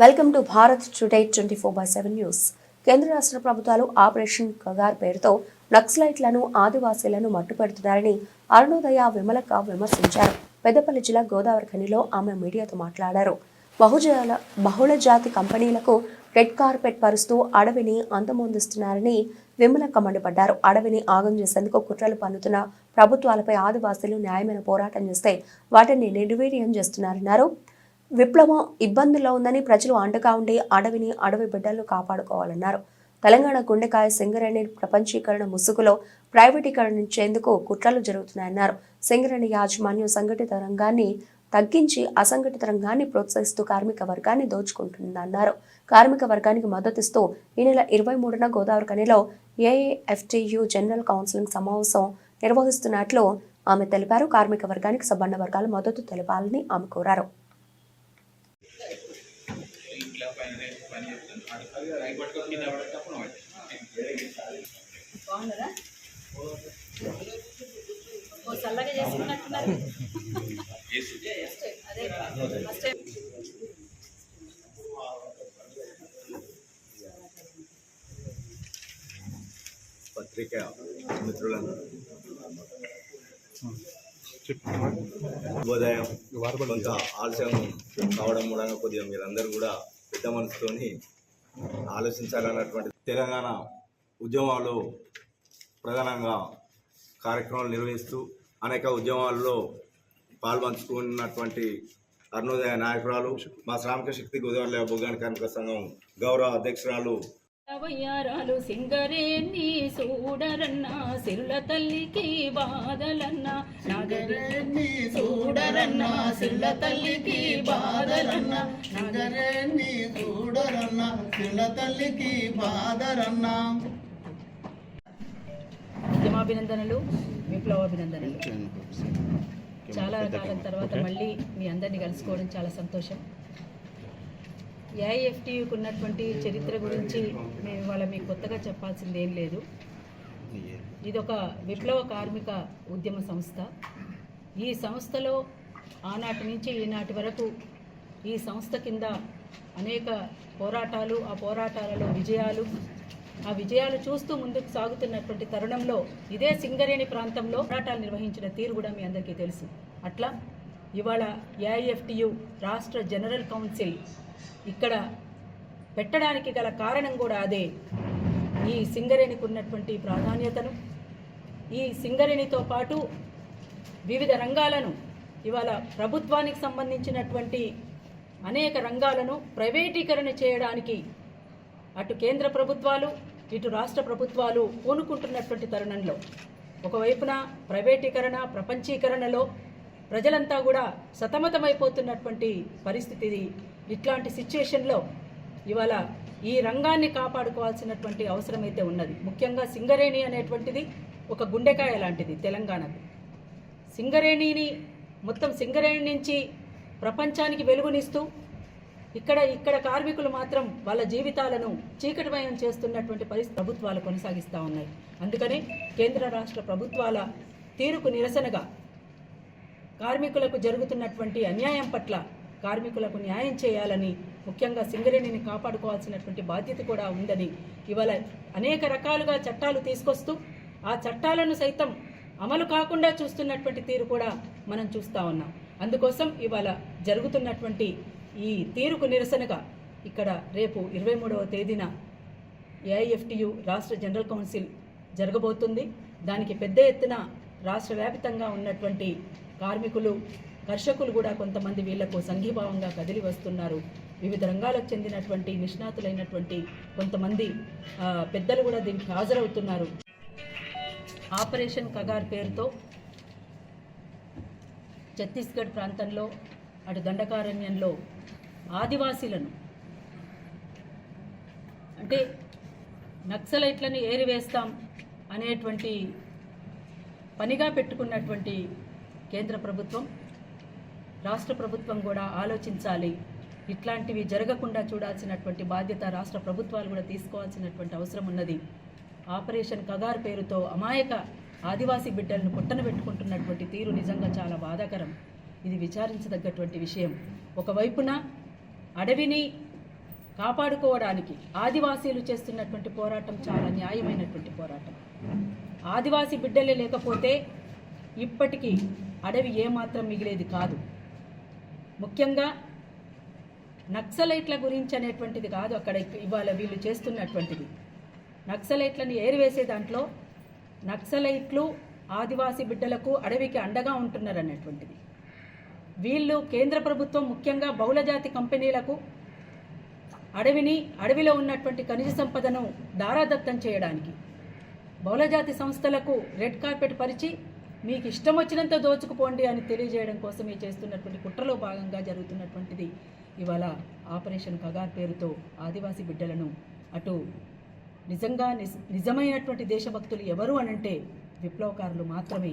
Welcome to Bharat Today twenty four by seven news. కేంద్ర రాష్ట్ర ప్రభుత్వాలు ఆపరేషన్ కగార్ పేరుతో నక్సలైట్లను ఆదివాసీలను మట్టుపెడుతున్నారని అరుణోదయ విమలక విమర్శించారు. పెద్దపల్లి జిల్లా గోదావరి ఖనిలో ఆమె మీడియాతో మాట్లాడారు. బహుజల బహుళ జాతి కంపెనీలకు రెడ్ కార్పెట్ పరుస్తూ అడవిని అంతమొందిస్తున్నారని విమలక మండిపడ్డారు. అడవిని ఆగం చేసేందుకు కుట్రలు పన్నుతున్న ప్రభుత్వాలపై ఆదివాసీలు న్యాయమైన పోరాటం చేస్తే వాటిని నిర్వీర్యం చేస్తున్నారన్నారు. విప్లవం ఇబ్బందుల్లో ఉందని ప్రజలు అండగా ఉండి అడవిని అడవి బిడ్డలను కాపాడుకోవాలన్నారు. తెలంగాణ గుండెకాయ సింగరేణి ప్రపంచీకరణ ముసుగులో ప్రైవేటీకరణించేందుకు కుట్రలు జరుగుతున్నాయన్నారు. సింగరేణి యాజమాన్యం సంఘటిత రంగాన్ని తగ్గించి అసంఘటిత రంగాన్ని ప్రోత్సహిస్తూ కార్మిక వర్గాన్ని దోచుకుంటుందన్నారు. కార్మిక వర్గానికి మద్దతిస్తూ ఈ నెల ఇరవై మూడున గోదావరి కనిలో ఏఏఎఫ్టీయూ జనరల్ కౌన్సిలింగ్ సమావేశం నిర్వహిస్తున్నట్లు ఆమె తెలిపారు. కార్మిక వర్గానికి సబ్బండ వర్గాల మద్దతు తెలపాలని ఆమె కోరారు. బాగున్నారా? ఓ చల్లగా చేసుకున్నట్టున్నారు. అదే ఫస్ట్ టైం. పత్రిక మిత్రులను ఉదయం కొంత ఆలస్యం కావడం కూడా కొద్దిగా మీరందరూ కూడా పెద్ద మనసుతోని ఆలోచించాలన్నటువంటి తెలంగాణ ఉద్యమాలు ప్రధానంగా కార్యక్రమాలు నిర్వహిస్తూ అనేక ఉద్యమాల్లో పాల్పంచుకున్నటువంటి అరుణోదయ నాయకురాలు మా శ్రామిక శక్తి గోదావరి భోగాని కార్మిక సంఘం గౌరవ అధ్యక్షురాలు వయ్యారాలు సింగరేణి సూడరన్న సిరుల తల్లికి బాధలన్న. నాగరేణి చూడరన్న సిల్ల తల్లికి బాధరన్న నగరేణి చూడరన్న సిల్ల తల్లికి బాధరన్న ఉద్యమాభినందనలు విప్లవాభినందనలు. చాలా కాలం తర్వాత మళ్ళీ మీ అందరినీ కలుసుకోవడం చాలా సంతోషం. ఏఐఎఫ్టీయూకి ఉన్నటువంటి చరిత్ర గురించి మేము ఇవాళ మీకు కొత్తగా చెప్పాల్సింది ఏం లేదు. ఇది ఒక విప్లవ కార్మిక ఉద్యమ సంస్థ. ఈ సంస్థలో ఆనాటి నుంచి ఈనాటి వరకు ఈ సంస్థ కింద అనేక పోరాటాలు ఆ పోరాటాలలో విజయాలు ఆ విజయాలు చూస్తూ ముందుకు సాగుతున్నటువంటి తరుణంలో ఇదే సింగరేణి ప్రాంతంలో పోరాటాలు నిర్వహించిన తీరు కూడా మీ అందరికీ తెలుసు. అట్లా ఇవాళ ఏఐఎఫ్టియు రాష్ట్ర జనరల్ కౌన్సిల్ ఇక్కడ పెట్టడానికి గల కారణం కూడా అదే. ఈ సింగరేణికి ఉన్నటువంటి ప్రాధాన్యతను ఈ సింగరేణితో పాటు వివిధ రంగాలను ఇవాళ ప్రభుత్వానికి సంబంధించినటువంటి అనేక రంగాలను ప్రైవేటీకరణ చేయడానికి అటు కేంద్ర ప్రభుత్వాలు ఇటు రాష్ట్ర ప్రభుత్వాలు పూనుకుంటున్నటువంటి తరుణంలో. ఒకవైపున ప్రైవేటీకరణ ప్రపంచీకరణలో ప్రజలంతా కూడా సతమతమైపోతున్నటువంటి పరిస్థితి ఇట్లాంటి సిచ్యుయేషన్లో ఇవాళ ఈ రంగాన్ని కాపాడుకోవాల్సినటువంటి అవసరం అయితే ఉన్నది. ముఖ్యంగా సింగరేణి అనేటువంటిది ఒక గుండెకాయ లాంటిది తెలంగాణకు సింగరేణిని మొత్తం సింగరేణి నుంచి ప్రపంచానికి వెలుగునిస్తూ ఇక్కడ ఇక్కడ కార్మికులు మాత్రం వాళ్ళ జీవితాలను చీకటిమయం చేస్తున్నటువంటి పరిస్థితి ప్రభుత్వాలు కొనసాగిస్తూ ఉన్నాయి. అందుకనే కేంద్ర రాష్ట్ర ప్రభుత్వాల తీరుకు నిరసనగా కార్మికులకు జరుగుతున్నటువంటి అన్యాయం పట్ల కార్మికులకు న్యాయం చేయాలని ముఖ్యంగా సింగరేణిని కాపాడుకోవాల్సినటువంటి బాధ్యత కూడా ఉందని ఇవాళ అనేక రకాలుగా చట్టాలు తీసుకొస్తూ ఆ చట్టాలను సైతం అమలు కాకుండా చూస్తున్నటువంటి తీరు కూడా మనం చూస్తూ ఉన్నాం. అందుకోసం ఇవాళ జరుగుతున్నటువంటి ఈ తీరుకు నిరసనగా ఇక్కడ రేపు ఇరవై మూడవ తేదీన ఏఐఎఫ్టియు రాష్ట్ర జనరల్ కౌన్సిల్ జరగబోతుంది. దానికి పెద్ద ఎత్తున రాష్ట్ర వ్యాప్తంగా ఉన్నటువంటి కార్మికులు దర్శకులు కూడా కొంతమంది వీళ్ళకు సంఘీభావంగా కదిలి వస్తున్నారు. వివిధ రంగాలకు చెందినటువంటి నిష్ణాతులైనటువంటి కొంతమంది పెద్దలు కూడా దీనికి హాజరవుతున్నారు. ఆపరేషన్ కగార్ పేరుతో ఛత్తీస్గఢ్ ప్రాంతంలో అటు దండకారణ్యంలో ఆదివాసీలను అంటే నక్సలైట్లను ఏరివేస్తాం అనేటువంటి పనిగా పెట్టుకున్నటువంటి కేంద్ర ప్రభుత్వం రాష్ట్ర ప్రభుత్వం కూడా ఆలోచించాలి. ఇట్లాంటివి జరగకుండా చూడాల్సినటువంటి బాధ్యత రాష్ట్ర ప్రభుత్వాలు కూడా తీసుకోవాల్సినటువంటి అవసరం ఉన్నది. ఆపరేషన్ కగార్ పేరుతో అమాయక ఆదివాసీ బిడ్డలను పుట్టన పెట్టుకుంటున్నటువంటి తీరు నిజంగా చాలా బాధాకరం. ఇది విచారించదగ్గటువంటి విషయం. ఒకవైపున అడవిని కాపాడుకోవడానికి ఆదివాసీలు చేస్తున్నటువంటి పోరాటం చాలా న్యాయమైనటువంటి పోరాటం. ఆదివాసీ బిడ్డలే లేకపోతే ఇప్పటికీ అడవి ఏమాత్రం మిగిలేది కాదు. ముఖ్యంగా నక్సలైట్ల గురించి అనేటువంటిది కాదు అక్కడ ఇవాళ వీళ్ళు చేస్తున్నటువంటిది. నక్సలైట్లను ఏరివేసే దాంట్లో నక్సలైట్లు ఆదివాసీ బిడ్డలకు అడవికి అండగా ఉంటున్నారు అనేటువంటిది వీళ్ళు కేంద్ర ప్రభుత్వం ముఖ్యంగా బహుళజాతి కంపెనీలకు అడవిని అడవిలో ఉన్నటువంటి ఖనిజ సంపదను దారాదత్తం చేయడానికి బహుళజాతి సంస్థలకు రెడ్ కార్పెట్ పరిచి మీకు ఇష్టం వచ్చినంత దోచుకుపోండి అని తెలియజేయడం కోసమే చేస్తున్నటువంటి కుట్రలో భాగంగా జరుగుతున్నటువంటిది. ఇవాళ ఆపరేషన్ కగార్ పేరుతో ఆదివాసీ బిడ్డలను అటు నిజంగా నిజ నిజమైనటువంటి దేశభక్తులు ఎవరు అనంటే విప్లవకారులు మాత్రమే.